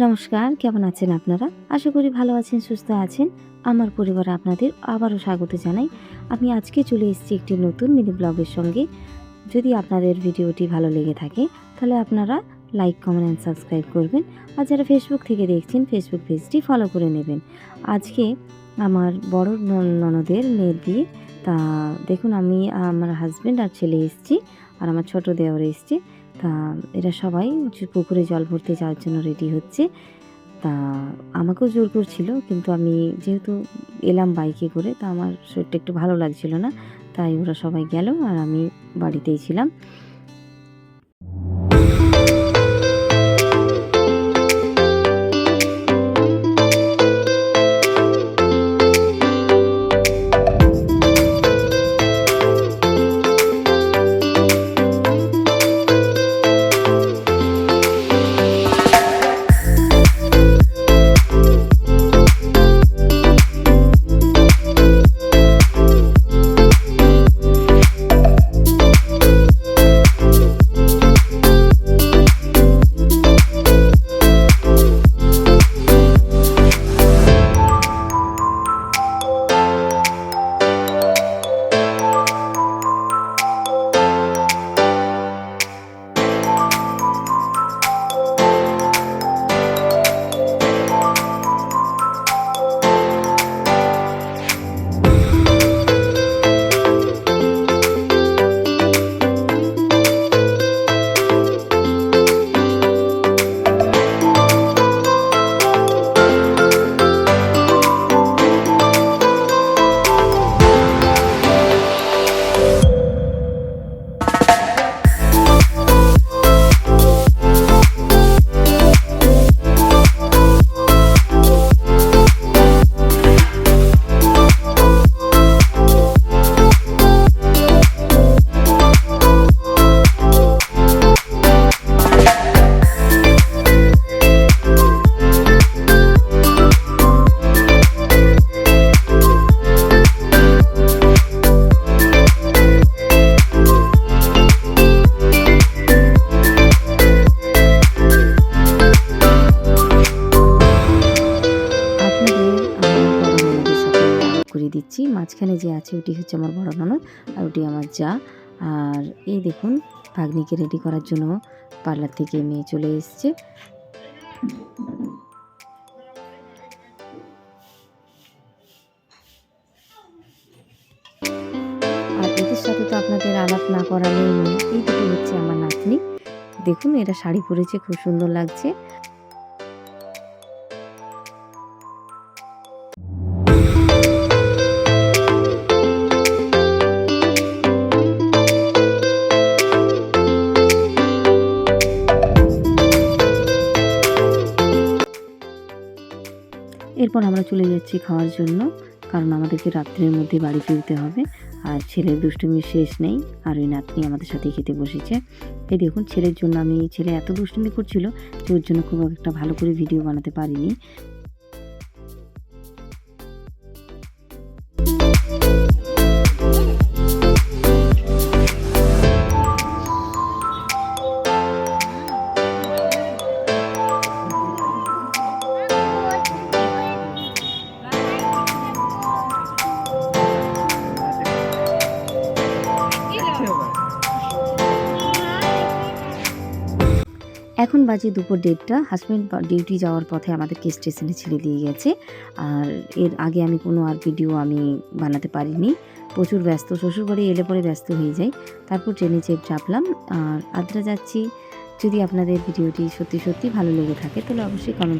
নমস্কার, কেমন আছেন আপনারা? আশা করি ভালো আছেন, সুস্থ আছেন। আমার পরিবার আপনাদের আবারও স্বাগত জানাই। আমি আজকে চলে এসেছি একটি নতুন মিনি ব্লগের সঙ্গে। যদি আপনাদের ভিডিওটি ভালো লেগে থাকে, তাহলে আপনারা লাইক, কমেন্ট অ্যান্ড সাবস্ক্রাইব করবেন। আর যারা ফেসবুক থেকে দেখছেন ফেসবুক পেজটি ফলো করে নেবেন। আজকে আমার বড় নন- ননদের মেয়ের বিয়ে। তা দেখুন, আমি, আমার হাজব্যান্ড আর ছেলে এসেছি, আর আমার ছোট দেওয়ার এসছে। তা এরা সবাই পুকুরে জল ভরতে যাওয়ার জন্য রেডি হচ্ছে। তা আমাকেও জোর করছিল, কিন্তু আমি যেহেতু এলাম বাইকে করে, তা আমার শরীরটা একটু ভালো লাগছিল না, তাই ওরা সবাই গেল আর আমি বাড়িতেই ছিলাম। মাঝখানে যে আছে, ওটি হচ্ছে আমার বড় ননদ আর ওটি আমার যা। আর এই দেখুন, ভাগ্নিকে রেডি করার জন্য পার্লার থেকে মেয়ে চলে এসছে। আর এদের সাথে তো আপনাদের আলাপ না করালেই নেই এই দুটি হচ্ছে আমার নাতনি। দেখুন, এরা শাড়ি পরেছে, খুব সুন্দর লাগছে। এরপর আমরা চলে যাচ্ছি খাওয়ার জন্য, কারণ আমাদেরকে রাত্রের মধ্যে বাড়ি ফিরতে হবে। আর ছেলের দুষ্টুমি শেষ নেই, আর ওই নাতনি আমাদের সাথে খেতে বসেছে। এই দেখুন, ছেলের জন্য আমি, ছেলে এত দুষ্টুমি করছিল যে ওর জন্য খুব একটা ভালো করে ভিডিও বানাতে পারিনি। এখন বাজে দুপুর দেড়টা। হাজব্যান্ড ডিউটি যাওয়ার পথে আমাদেরকে স্টেশনে ছেড়ে দিয়ে গেছে। আর এর আগে আমি কোনো আর ভিডিও আমি বানাতে পারিনি। প্রচুর ব্যস্ত, শ্বশুরবাড়ি এলে পরে ব্যস্ত হয়ে যায় তারপর ট্রেনে চেপ চাপলাম। আর আদ্রা যাচ্ছি। যদি আপনাদের ভিডিওটি সত্যি সত্যি ভালো লেগে থাকে, তাহলে অবশ্যই কমেন্ট